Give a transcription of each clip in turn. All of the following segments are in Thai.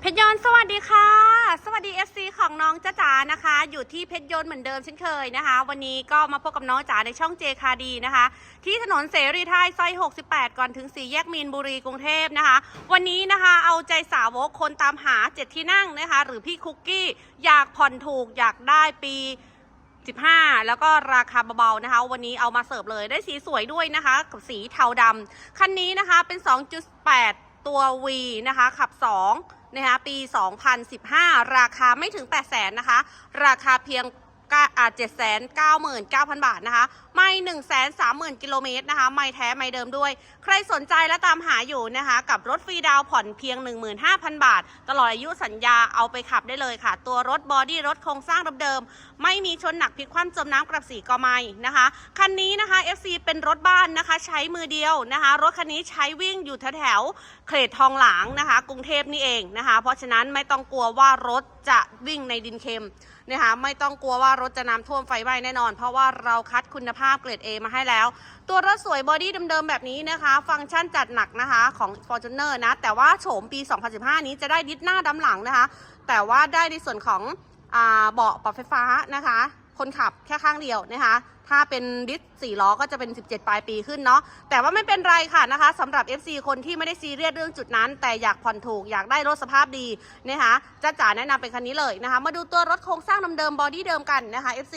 เพชรยนต์สวัสดีค่ะ สวัสดี FC ของน้องจ้าจ๋านะคะ อยู่ที่เพชรยนต์เหมือนเดิมเช่นเคยนะคะ วันนี้ก็มาพบกับน้องจ๋าในช่องเจคาดีนะคะ ที่ถนนเสรีไทยซอย 68 ก่อนถึงสี่แยกมีนบุรีกรุงเทพนะคะ วันนี้นะคะเอาใจสาวกคนตามหาเจ็ดที่นั่งนะคะ หรือพี่คุกกี้อยากผ่อนถูกอยากได้ปี15แล้วก็ราคาเบาๆนะคะ วันนี้เอามาเสิร์ฟเลยได้สีสวยด้วยนะคะ กับสีเทาดำคันนี้นะคะเป็น 2.8 ตัว V นะคะ ขับ 2 นะคะ ปี 2015 ราคาไม่ถึง 8 0 0 0 0นะคะ ราคาเพียง เจ็ดแสนเก้าหมื่นเก้าพันบาทนะคะ ไม่หนึ่งแสนสามหมื่นกิโลเมตรนะคะ ไม่แท้ไม่เดิมด้วย ใครสนใจและตามหาอยู่นะคะ กับรถฟรีดาวผ่อนเพียง 15,000 บาท ตลอดอายุสัญญาเอาไปขับได้เลยค่ะ ตัวรถบอดี้รถโครงสร้างเดิมๆไม่มีชนหนักพลิกคว่ำจมน้ำกระสีกอไม่นะคะ คันนี้นะคะ FC เป็นรถบ้านนะคะ ใช้มือเดียวนะคะ รถคันนี้ใช้วิ่งอยู่แถวๆเขตทองหลางนะคะ กรุงเทพนี่เองนะคะ เพราะฉะนั้นไม่ต้องกลัวว่ารถจะวิ่งในดินเค็ม นะคะไม่ต้องกลัวว่ารถจะน้ำท่วมไฟไหม้แน่นอน เพราะว่าเราคัดคุณภาพเกรด A มาให้แล้ว ตัวรถสวยบอดี้เดิมๆแบบนี้นะคะ ฟังก์ชันจัดหนักนะคะของ Fortuner นะ แต่ว่าโฉมปี 2015 นี้จะได้ดิสหน้าดำหลังนะคะ แต่ว่าได้ในส่วนของ เบาะปรับไฟฟ้านะคะ คนขับแค่ข้างเดียวนะคะ ถ้าเป็นดิสสี่ล้อก็จะเป็น 17 ปลายปีขึ้นเนาะ แต่ว่าไม่เป็นไรค่ะนะคะสำหรับ FC คนที่ไม่ได้ซีเรียสเรื่องจุดนั้น แต่อยากผ่อนถูกอยากได้รถสภาพดีนะคะจะจ๋าแนะนำเป็นคันนี้เลยนะคะ มาดูตัวรถโครงสร้างเดิมๆบอดี้เดิมกันนะคะ FC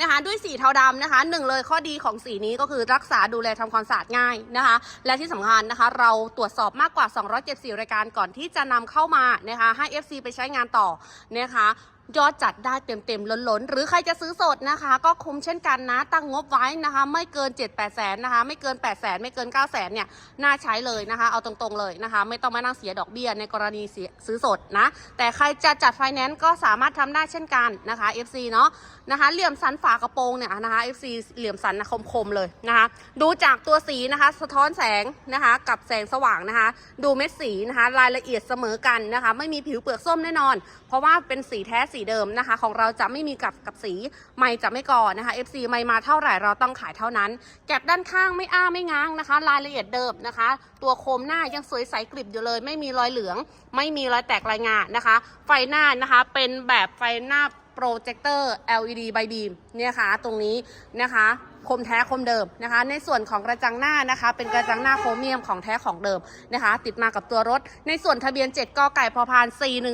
นะคะด้วยสีเทาดำนะคะหนึ่งเลยข้อดีของสีนี้ก็คือรักษาดูแลทำความสะอาดง่ายนะคะ และที่สำคัญนะคะ เราตรวจสอบมากกว่า 274 รายการก่อนที่จะนำเข้ามานะคะให้ FC ไปใช้งานต่อนะคะ ยอดจัดได้เต็มๆล้นๆ หรือใครจะซื้อสดนะคะ ก็คุ้มเช่นกันนะ ตั้งงบไว้นะคะ ไม่เกิน 7 8แสนนะคะ ไม่เกิน 8 แสนไม่เกิน 9 แสนเนี่ยน่าใช้เลยนะคะ เอาตรงๆเลยนะคะ ไม่ต้องมานั่งเสียดอกเบี้ยในกรณีซื้อสดนะ แต่ใครจะจัดไฟแนนซ์ก็สามารถทำได้เช่นกันนะคะ FC เนาะนะคะ เหลี่ยมสันฝากระโปรงเนี่ยนะคะ FC เหลี่ยมสันนะคมๆเลยนะคะ ดูจากตัวสีนะคะ สะท้อนแสงนะคะ กับแสงสว่างนะคะ ดูเม็ดสีนะคะ รายละเอียดเสมอกันนะคะ ไม่มีผิวเปลือกส้มแน่นอน เพราะว่าเป็นสีแท้สีเดิมนะคะ ของเราจะไม่มีกับกับสีไม่จะไม่ก่อนะคะ FC ไม่มาเท่าไหร่เราต้องขายเท่านั้น แก็บด้านข้างไม่อ้าไม่ง้างนะคะ รายละเอียดเดิมนะคะ ตัวโคมหน้ายังสวยใสกริบอยู่เลย ไม่มีรอยเหลือง ไม่มีรอยแตกรายงานนะคะ ไฟหน้านะคะเป็นแบบไฟหน้าโปรเจคเตอร์ LED ใบบีมเนี่ยค่ะตรงนี้นะคะ คมแท้คมเดิมนะคะ ในส่วนของกระจังหน้านะคะ เป็นกระจังหน้าโครเมียมของแท้ของเดิมนะคะ ติดมากับตัวรถ ในส่วนทะเบียน 7กไก่พอพาน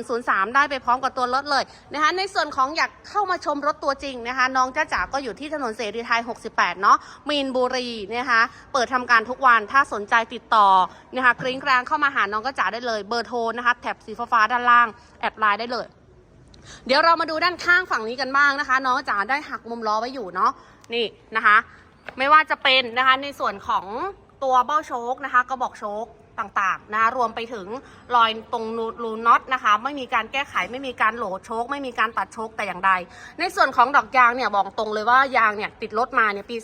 4103 ได้ไปพร้อมกับตัวรถเลยนะคะ ในส่วนของอยากเข้ามาชมรถตัวจริงนะคะ น้องจ้าจ๋าก็อยู่ที่ถนนเสรีไทย 68 เนาะมีนบุรีนะคะ เปิดทำการทุกวันถ้าสนใจติดต่อนะคะกริ้งกลางเข้ามาหาน้องจ้าจ๋าได้เลยเบอร์โทรนะคะแถบสีฟ้าด้านล่างแอดไลน์ได้เลย เดี๋ยวเรามาดูด้านข้างฝั่งนี้กันบ้างนะคะน้องจ๋าได้หักมุมล้อไว้อยู่เนาะนี่นะคะ ไม่ว่าจะเป็นนะคะในส่วนของตัวเบ้าโชคนะคะกระบอกโชค ต่างๆนะคะรวมไปถึงรอยตรงรูน็อตนะคะ ไม่มีการแก้ไขไม่มีการโหลโชค ไม่มีการตัดโชคแต่อย่างใด ในส่วนของดอกยางเนี่ยบอกตรงเลยว่ายางเนี่ยติดรถมาเนี่ยปี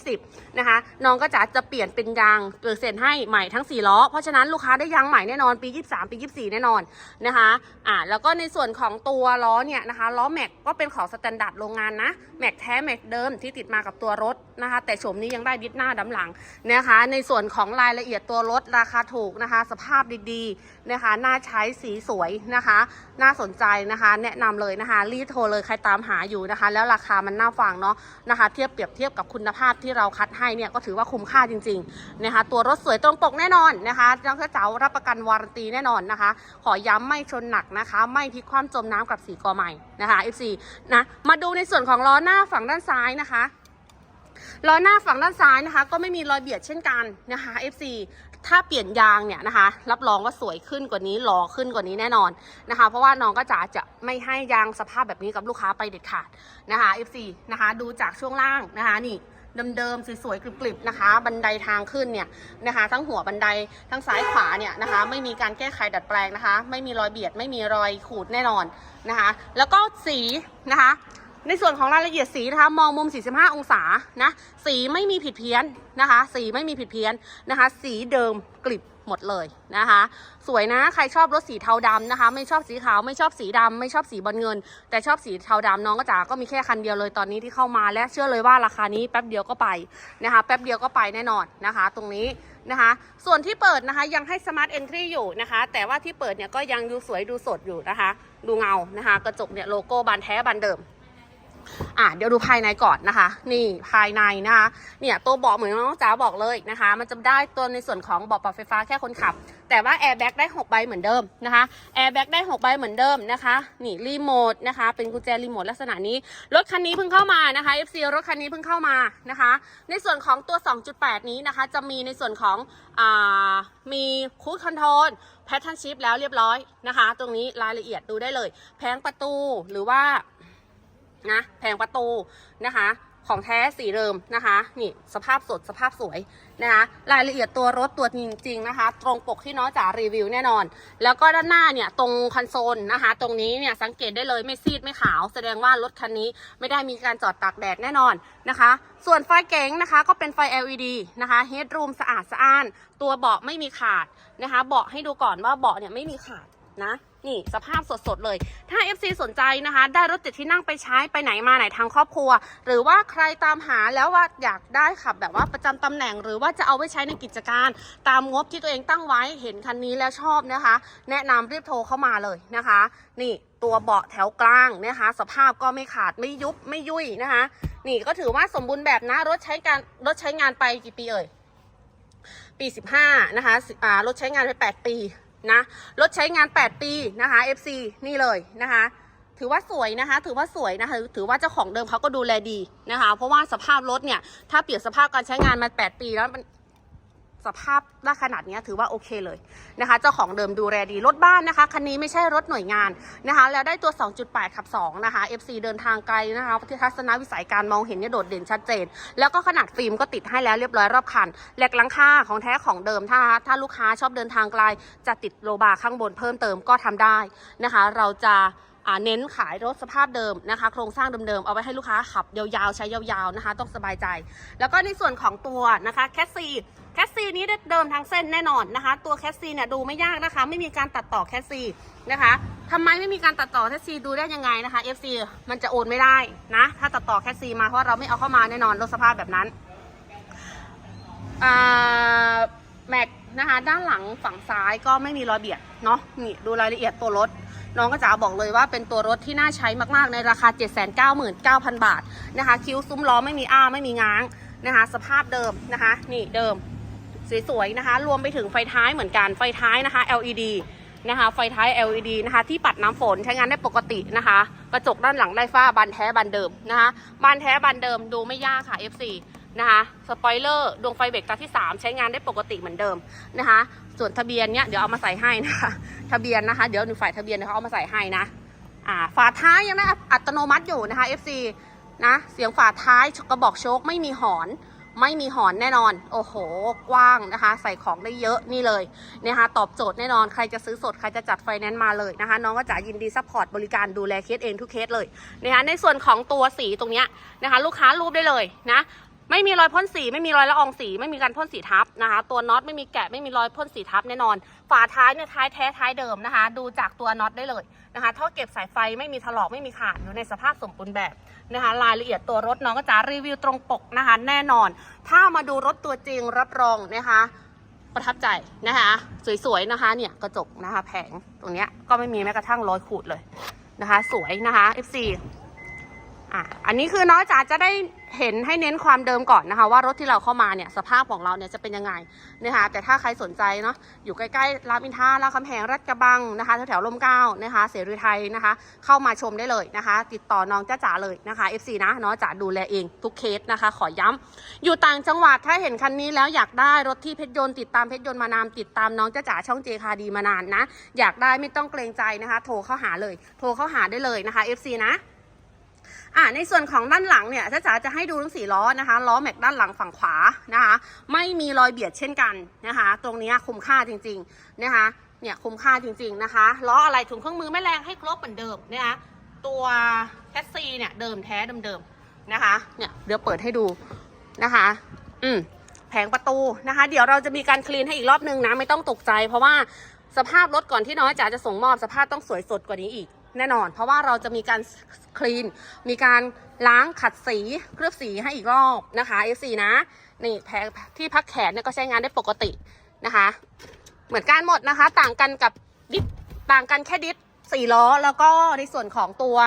2020 นะคะน้องก็จะจะเปลี่ยนเป็นยางเปลือกเศษให้ใหม่ทั้ง 4 ล้อ เพราะฉะนั้นลูกค้าได้ยางใหม่แน่นอนปี 23 ปี 24 แน่นอนนะคะอ่าแล้วก็ในส่วนของตัวล้อเนี่ยนะคะล้อแม็กก็เป็นของสแตนดาร์ดโรงงานนะแม็กแท้แม็กเดิมที่ติดมากับตัวรถนะคะแต่โฉมนี้ยังได้ดิสหน้าดำหลังนะคะในส่วนของรายละเอียดตัวรถราคาถูกนะคะ สภาพดีๆนะคะน่าใช้สีสวยนะคะ น่าสนใจนะคะ แนะนำเลยนะคะ รีบโทรเลยใครตามหาอยู่นะคะ แล้วราคามันน่าฟังเนาะนะคะ เทียบเปรียบเทียบกับคุณภาพที่เราคัดให้เนี่ยก็ถือว่าคุ้มค่าจริงๆนะคะ ตัวรถสวยตรงปกแน่นอนนะคะน้องเจ้ารับประกันวารันตีแน่นอนนะคะ ขอย้ำไม่ชนหนักนะคะ ไม่พลิกคว่ำจมน้ำกับสีกอใหม่นะคะ FC นะมาดูในส่วนของล้อหน้าฝั่งด้านซ้ายนะคะ ล้อหน้าฝั่งด้านซ้ายนะคะ ก็ไม่มีรอยเบียดเช่นกันนะคะ FC ถ้าเปลี่ยนยางเนี่ยนะคะ รับรองว่าสวยขึ้นกว่านี้หล่อขึ้นกว่านี้แน่นอนนะคะ เพราะว่าน้องก็จะจะไม่ให้ยางสภาพแบบนี้กับลูกค้าไปเด็ดขาดนะคะ FC นะคะ ดูจากช่วงล่างนะคะนี่เดิมๆสวยๆกริบๆนะคะ บันไดทางขึ้นเนี่ยนะคะ ทั้งหัวบันไดทั้งซ้ายขวาเนี่ยนะคะ ไม่มีการแก้ไขดัดแปลงนะคะ ไม่มีรอยเบียดไม่มีรอยขูดแน่นอนนะคะ แล้วก็สีนะคะ ในส่วนของรายละเอียดสีนะคะ มองมุม 45 องศานะ สีไม่มีผิดเพี้ยนนะคะ สีไม่มีผิดเพี้ยนนะคะ สีเดิมกลิบหมดเลยนะคะ สวยนะใครชอบรถสีเทาดำนะคะ ไม่ชอบสีขาวไม่ชอบสีดำไม่ชอบสีบอลเงิน แต่ชอบสีเทาดำน้องก็จ๋าก็มีแค่คันเดียวเลยตอนนี้ที่เข้ามาและเชื่อเลยว่าราคานี้แป๊บเดียวก็ไปนะคะ แป๊บเดียวก็ไปแน่นอนนะคะ ตรงนี้นะคะ ส่วนที่เปิดนะคะยังให้ Smart Entry อยู่นะคะ แต่ว่าที่เปิดเนี่ยก็ยังดูสวยดูสดอยู่นะคะ ดูเงานะคะ กระจกเนี่ยโลโก้บานแท้บานเดิม อะเดี๋ยวดูภายในก่อนนะคะ นี่ภายในนะคะเนี่ยตัวเบาะเหมือนน้องจ๋าบอกเลยนะคะ มันจะได้ตัวในส่วนของเบาะปรับไฟฟ้าแค่คนขับ แต่ว่าแอร์แบ็กได้6ใบเหมือนเดิมนะคะแอร์แบ็กได้6ใบเหมือนเดิมนะคะนี่รีโมทนะคะ เป็นกุญแจรีโมทลักษณะนี้รถคันนี้เพิ่งเข้ามานะคะ FC รถคันนี้เพิ่งเข้ามานะคะ ในส่วนของตัว 2.8 นี้นะคะ จะมีในส่วนของอ่ามีคูดคอนโทรลแพทเทิร์นชิพแล้วเรียบร้อยนะคะ ตรงนี้รายละเอียดดูได้เลย แผงประตูหรือว่า นะแผงประตูนะคะของแท้สีเดิมนะคะ นี่สภาพสดสภาพสวยนะคะรายละเอียดตัวรถตัวจริงๆนะคะ ตรงปกที่น้องจ๋ารีวิวแน่นอน แล้วก็ด้านหน้าเนี่ยตรงคอนโซลนะคะ ตรงนี้เนี่ยสังเกตได้เลยไม่ซีดไม่ขาว แสดงว่ารถคันนี้ไม่ได้มีการจอดตากแดดแน่นอนนะคะ ส่วนไฟเก๋งนะคะก็เป็นไฟ LED นะคะเฮดรูมสะอาดสะอ้าน ตัวเบาะไม่มีขาดนะคะ เบาะให้ดูก่อนว่าเบาะเนี่ยไม่มีขาดนะ นี่สภาพสดๆเลย ถ้า FC สนใจนะคะ ได้รถเจ็ดที่นั่งไปใช้ไปไหนมาไหนทางครอบครัว หรือว่าใครตามหาแล้วว่าอยากได้ขับแบบว่าประจำตำแหน่ง หรือว่าจะเอาไว้ใช้ในกิจการ ตามงบที่ตัวเองตั้งไว้เห็นคันนี้แล้วชอบนะคะ แนะนำรีบโทรเข้ามาเลยนะคะ นี่ตัวเบาะแถวกลางนะคะ สภาพก็ไม่ขาดไม่ยุบไม่ยุ่ยนะคะ นี่ก็ถือว่าสมบูรณ์แบบนะรถใช้การรถใช้งานไปกี่ปีเอ่ยปี 15 นะคะรถใช้งานไป 8 ปี นะรถใช้งาน 8 ปีนะคะ FC นี่เลยนะคะ ถือว่าสวยนะคะ ถือว่าสวยนะคะ ถือว่าเจ้าของเดิมเขาก็ดูแลดีนะคะ เพราะว่าสภาพรถเนี่ย ถ้าเปรียบสภาพการใช้งานมา 8 ปีแล้ว สภาพได้ขนาดนี้ถือว่าโอเคเลยนะคะ เจ้าของเดิมดูแลดีรถบ้านนะคะคันนี้ไม่ใช่รถหน่วยงานนะคะ แล้วได้ตัว 2.8 ขับ 2 นะคะ FC เดินทางไกลนะคะที่ทัศนวิสัยการมองเห็นเนี่ยโดดเด่นชัดเจน แล้วก็ขนาดฟิล์มก็ติดให้แล้วเรียบร้อยรอบคันแหลกหลังคาของแท้ของเดิมถ้าถ้าลูกค้าชอบเดินทางไกลจะติดโลบาร์ข้างบนเพิ่มเติมก็ทำได้นะคะ เราจะ เน้นขายรถสภาพเดิมนะคะ โครงสร้างเดิมๆ เอาไว้ให้ลูกค้าขับยาวๆ ใช้ยาวๆนะคะ ต้องสบายใจ แล้วก็ในส่วนของตัวนะคะแคสซีแคสซีนี้เดิมทั้งเส้นแน่นอนนะคะ ตัวแคสซีเนี่ยดูไม่ยากนะคะ ไม่มีการตัดต่อแคสซีนะคะทำไมไม่มีการตัดต่อแคสซีดูได้ยังไงนะคะ FC มันจะโอนไม่ได้นะ ถ้าตัดต่อแคสซีมาเพราะเราไม่เอาเข้ามาแน่นอนรถสภาพแบบนั้นแม็กนะคะด้านหลังฝั่งซ้ายก็ไม่มีรอยเบียดเนาะนี่ดูรายละเอียดตัวรถ น้องก็จะบอกเลยว่าเป็นตัวรถที่น่าใช้มากๆในราคา 799,000 บาทนะคะ คิ้วซุ้มล้อไม่มีอ้าไม่มีง้างนะคะ สภาพเดิมนะคะ นี่เดิม สวยๆนะคะ รวมไปถึงไฟท้ายเหมือนกันไฟท้ายนะคะ LED นะคะ ไฟท้าย LED นะคะ ที่ปัดน้ำฝนใช้งานได้ปกตินะคะ กระจกด้านหลังได้ฝ้าบานแท้บานเดิมนะคะบานแท้บานเดิมดูไม่ยากค่ะ FC นะคะสปอยเลอร์ดวงไฟเบรกตาที่ 3 ใช้งานได้ปกติเหมือนเดิมนะคะ ส่วนทะเบียนเนี้ยเดี๋ยวเอามาใส่ให้นะคะ ทะเบียนนะคะ เดี๋ยวหนึ่งฝ่ายทะเบียนเดี๋ยวเขาเอามาใส่ให้นะอ่าฝาท้ายยังได้อัตโนมัติอยู่นะคะ FC นะเสียงฝาท้ายกระบอกโชคไม่มีหอนไม่มีหอนแน่นอน โอ้โห กว้างนะคะ ใส่ของได้เยอะนี่เลยนะคะตอบโจทย์แน่นอน ใครจะซื้อสด ใครจะจัดไฟแนนซ์มาเลยนะคะ น้องก็จะยินดีซัพพอร์ตบริการดูแลเคสเองทุกเคสเลยนะคะ ในส่วนของตัวสีตรงเนี้ยนะคะ ลูกค้ารูปได้เลยนะ ไม่มีรอยพ่นสี ไม่มีรอยละอองสี ไม่มีการพ่นสีทับนะคะ ตัวน็อตไม่มีแกะไม่มีรอยพ่นสีทับแน่นอน ฝาท้ายเนี่ยท้ายแท้ท้ายเดิมนะคะ ดูจากตัวน็อตได้เลยนะคะท่อเก็บสายไฟไม่มีถลอกไม่มีขาดอยู่ในสภาพสมบูรณ์แบบนะคะ รายละเอียดตัวรถน้องก็จะรีวิวตรงปกนะคะ แน่นอน ถ้ามาดูรถตัวจริงรับรองนะคะ ประทับใจนะคะ สวยๆนะคะเนี่ยกระจกนะคะแผงตรงเนี้ยก็ไม่มีแม้กระทั่งรอยขูดเลยนะคะ สวยนะคะ FC อะอันนี้คือน้อยจ๋าจะได้เห็นให้เน้นความเดิมก่อนนะคะ ว่ารถที่เราเข้ามาเนี่ยสภาพของเราเนี่ยจะเป็นยังไงนะคะแต่ถ้าใครสนใจเนาะอยู่ใกล้ๆรามอินทรารามคำแหงรัดกระบังนะคะแถวๆร่มเกล้านะคะเสรีไทยนะคะ เข้ามาชมได้เลยนะคะ ติดต่อน้องจ้าจ๋าเลยนะคะ FC นะน้องจ๋าดูแลเองทุกเคสนะคะ ขอย้ำอยู่ต่างจังหวัดถ้าเห็นคันนี้แล้วอยากได้รถที่เพชรยนต์ติดตามเพชรยนต์มานานติดตามน้องจ้าจ๋าช่องเจคาดีมานานนะอยากได้ไม่ต้องเกรงใจนะคะ โทรเข้าหาเลย โทรเข้าหาได้เลยนะคะ FC นะ อ่าในส่วนของด้านหลังเนี่ยจ้าจ๋าจะให้ดูทั้งสี่ล้อนะคะ ล้อแม็กด้านหลังฝั่งขวานะคะ ไม่มีรอยเบียดเช่นกันนะคะ ตรงนี้คุ้มค่าจริงๆนะคะ เนี่ยคุ้มค่าจริง ๆนะคะล้ออะไรถุงเครื่องมือไม่แรงให้ครบเหมือนเดิมนะคะตัวแคสซีเนี่ยเดิมแท้เดิมๆนะคะ เนี่ยเดี๋ยวเปิดให้ดูนะคะ อืมแผงประตูนะคะ เดี๋ยวเราจะมีการคลีนให้อีกรอบนึงนะไม่ต้องตกใจ เพราะว่าสภาพรถก่อนที่น้อยจ๋าจะส่งมอบสภาพต้องสวยสดกว่านี้อีก แน่นอน เพราะว่าเราจะมีการคลีน มีการล้างขัดสีเคลือบสีให้อีกรอบนะคะ F4 นะนี่แพงที่พักแขนเนี่ยก็ใช้งานได้ปกตินะคะ เหมือนกันหมดนะคะ ต่างกันกับดิสต่างกันแค่ดิสสี่ล้อแล้วก็ในส่วนของตัว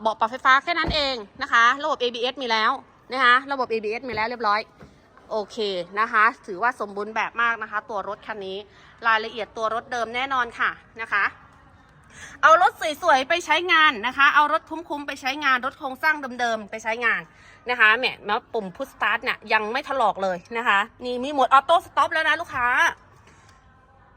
เบาะปรับไฟฟ้าแค่นั้นเองนะคะ ระบบ ABS มีแล้วนะคะระบบ ABS มีแล้วเรียบร้อยโอเคนะคะ ถือว่าสมบูรณ์แบบมากนะคะ ตัวรถคันนี้ รายละเอียดตัวรถเดิมแน่นอนค่ะนะคะ เอารถสวยๆไปใช้งานนะคะ เอารถคุ้มๆไปใช้งานรถโครงสร้างเดิมๆไปใช้งานนะคะแหมแม้ปุ่มพุชสตาร์ทเนี่ยยังไม่ถลอกเลยนะคะ นี่มีโหมดออโต้สต็อปแล้วนะลูกค้า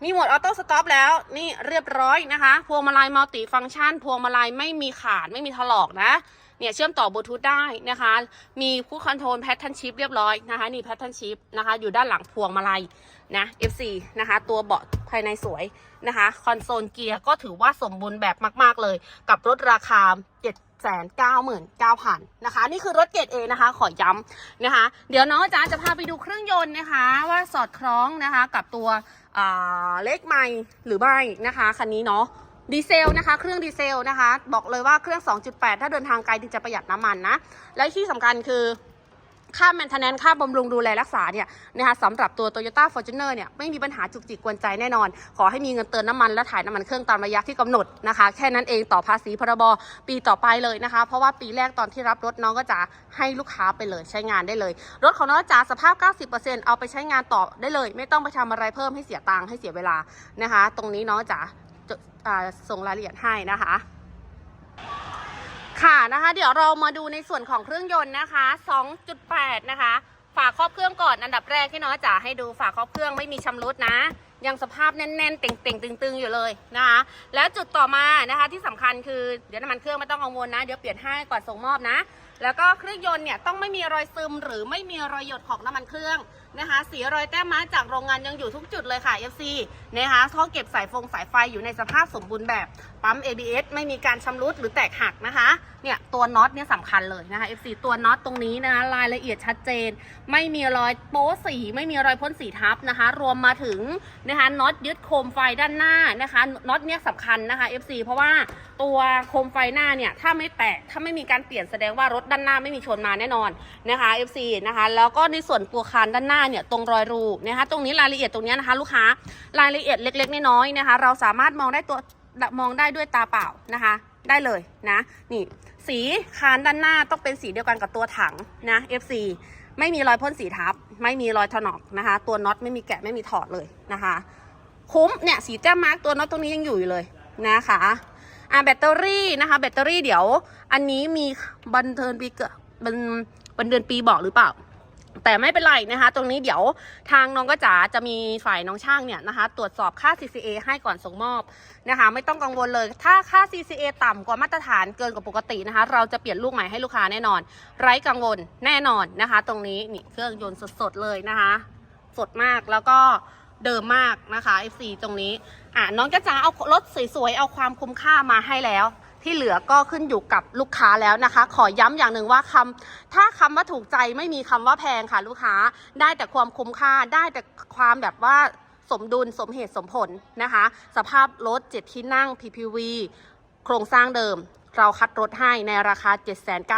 มีโหมดออโต้สต็อปแล้วนี่เรียบร้อยนะคะ พวงมาลัยมัลติฟังก์ชัน พวงมาลัยไม่มีขาดไม่มีถลอกนะเนี่ยเชื่อมต่อบลูทูธได้นะคะ มีคู่คอนโทรลแพทเทิร์นชิพเรียบร้อยนะคะ นี่แพทเทิร์นชิพนะคะ อยู่ด้านหลังพวงมาลัยนะ F4 นะคะ ตัวเบาะ ภายในสวยนะคะคอนโซลเกียร์ก็ถือว่าสมบูรณ์แบบมาก ๆ เลย กับรถราคา 799,000นะคะ นี่คือรถเกรด A นะคะ ขอย้ำนะคะ เดี๋ยวน้องอาจารย์จะพาไปดูเครื่องยนต์นะคะ ว่าสอดคล้องนะคะกับตัวอ่าเลขไม่หรือไม่นะคะคันนี้เนาะดีเซลนะคะ เครื่องดีเซลนะคะ บอกเลยว่าเครื่อง 2.8 ถ้าเดินทางไกลถึงจะประหยัดน้ำมันนะ และที่สำคัญคือ ค่าแมนเทนแนนค่าบำรุงดูแลรักษาเนี่ยนะคะสำหรับตัว Toyota Fortuner เนี่ยไม่มีปัญหาจุกจิกกวนใจแน่นอน ขอให้มีเงินเติมน้ำมันและถ่ายน้ำมันเครื่องตามระยะที่กำหนดนะคะ แค่นั้นเองต่อภาษีพรบปีต่อไปเลยนะคะ เพราะว่าปีแรกตอนที่รับรถน้องก็จะให้ลูกค้าไปเลยใช้งานได้เลย รถของน้องจ๋าสภาพ 90%เอาไปใช้งานต่อได้เลย ไม่ต้องไปทำอะไรเพิ่มให้เสียตังค์ให้เสียเวลานะคะ ตรงนี้น้องจ๋าจะอ่าส่งรายละเอียดให้นะคะ ค่ะนะคะเดี๋ยวเรามาดูในส่วนของเครื่องยนต์นะคะ 2.8 นะคะ ฝาครอบเครื่องก่อนอันดับแรกที่น้องจ๋าให้ดูฝาครอบเครื่องไม่มีชำรุดนะ ยังสภาพแน่นๆเต่งๆตึงๆอยู่เลยนะคะ แล้วจุดต่อมานะคะที่สำคัญคือเดี๋ยวน้ำมันเครื่องไม่ต้องกังวลนะ เดี๋ยวเปลี่ยนให้ก่อนส่งมอบนะ แล้วก็เครื่องยนต์เนี่ยต้องไม่มีรอยซึมหรือไม่มีรอยหยดของน้ำมันเครื่อง นะคะ สีรอยแต้มม้าจากโรงงานยังอยู่ทุกจุดเลยค่ะ FC นะคะท่อเก็บสายฟงสายไฟอยู่ในสภาพสมบูรณ์แบบปั๊ม ABS ไม่มีการชำรุดหรือแตกหักนะคะ เนี่ยตัวน็อตเนี่ยสำคัญเลยนะคะ FC ตัวน็อตตรงนี้นะคะรายละเอียดชัดเจน ไม่มีรอยโป๊สี ไม่มีรอยพ่นสีทับนะคะ รวมมาถึงนะคะน็อตยึดโคมไฟด้านหน้านะคะน็อตเนี่ยสำคัญนะคะ FC เพราะว่าตัวโคมไฟหน้าเนี่ยถ้าไม่แตกถ้าไม่มีการเปลี่ยนแสดงว่ารถด้านหน้าไม่มีชนมาแน่นอนนะคะ FC นะคะแล้วก็ในส่วนตัวคานด้านหน้าเนี่ยตรงรอยรูนะคะตรงนี้รายละเอียดตรงนี้นะคะลูกค้ารายละเอียดเล็กๆน้อยๆนะคะ เราสามารถมองได้ตัวมองได้ด้วยตาเปล่านะคะได้เลยนะนี่สีคานด้านหน้าต้องเป็นสีเดียวกันกับตัวถังนะ FC ไม่มีรอยพ่นสีทับ ไม่มีรอยถนอกนะคะ ตัวน็อตไม่มีแกะไม่มีถอดเลยนะคะ คุ้มเนี่ยสีแต้มมาร์กตัวน็อตตรงนี้ยังอยู่อยู่เลยนะคะ อ่าแบตเตอรี่นะคะ แบตเตอรี่เดี๋ยว อันนี้มีบันเทินปีเกิดบันบันเดือนปีบอกหรือเปล่า แต่ไม่เป็นไรนะคะ ตรงนี้เดี๋ยวทางน้องก็จ๋าจะมีฝ่ายน้องช่างเนี่ยนะคะ ตรวจสอบค่า CCA ให้ก่อนส่งมอบนะคะ ไม่ต้องกังวลเลย ถ้าค่า CCA ต่ำกว่ามาตรฐานเกินกว่าปกตินะคะ เราจะเปลี่ยนลูกใหม่ให้ลูกค้าแน่นอน ไร้กังวลแน่นอนนะคะ ตรงนี้นี่เครื่องยนต์สดๆเลยนะคะ สดมากแล้วก็ เดิมมากนะคะ F4 ตรงนี้ อะน้องจ้าจ๋าเอารถสวยๆ เอาความคุ้มค่ามาให้แล้ว ที่เหลือก็ขึ้นอยู่กับลูกค้าแล้วนะคะ ขอย้ำอย่างหนึ่งว่าคำถ้าคำว่าถูกใจไม่มีคำว่าแพงค่ะ ลูกค้าได้แต่ความคุ้มค่าได้แต่ความแบบว่าสมดุลสมเหตุสมผลนะคะ สภาพรถ7ที่นั่ง PPV โครงสร้างเดิมเราคัดรถให้ในราคา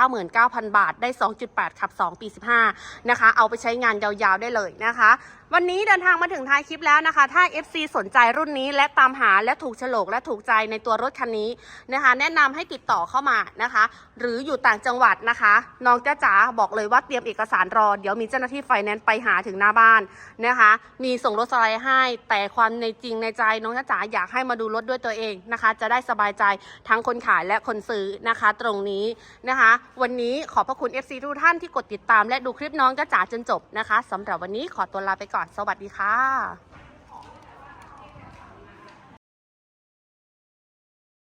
799,000 บาท ได้ 2.8 ขับ 2 ปี 15 นะคะ เอาไปใช้งานยาวๆได้เลยนะคะวันนี้เดินทางมาถึงท้ายคลิปแล้วนะคะ ถ้า FC สนใจรุ่นนี้และตามหาและถูกโฉลกและถูกใจในตัวรถคันนี้นะคะ แนะนำให้ติดต่อเข้ามานะคะ หรืออยู่ต่างจังหวัดนะคะน้องจ้าจ๋าบอกเลยว่าเตรียมเอกสารรอ เดี๋ยวมีเจ้าหน้าที่ไฟแนนซ์ไปหาถึงหน้าบ้านนะคะ มีส่งรถสไลด์ให้ แต่ความในจริงในใจน้องจ้าจ๋าอยากให้มาดูรถด้วยตัวเองนะคะ จะได้สบายใจทั้งคนขายและคนซื้อนะคะ ตรงนี้นะคะ วันนี้ขอบพระคุณ FC ทุกท่านที่กดติดตาม และดูคลิปน้องจ้าจ๋าจนจบนะคะสำหรับวันนี้ขอตัวลาไปก่อนก่อน สวัสดีค่ะ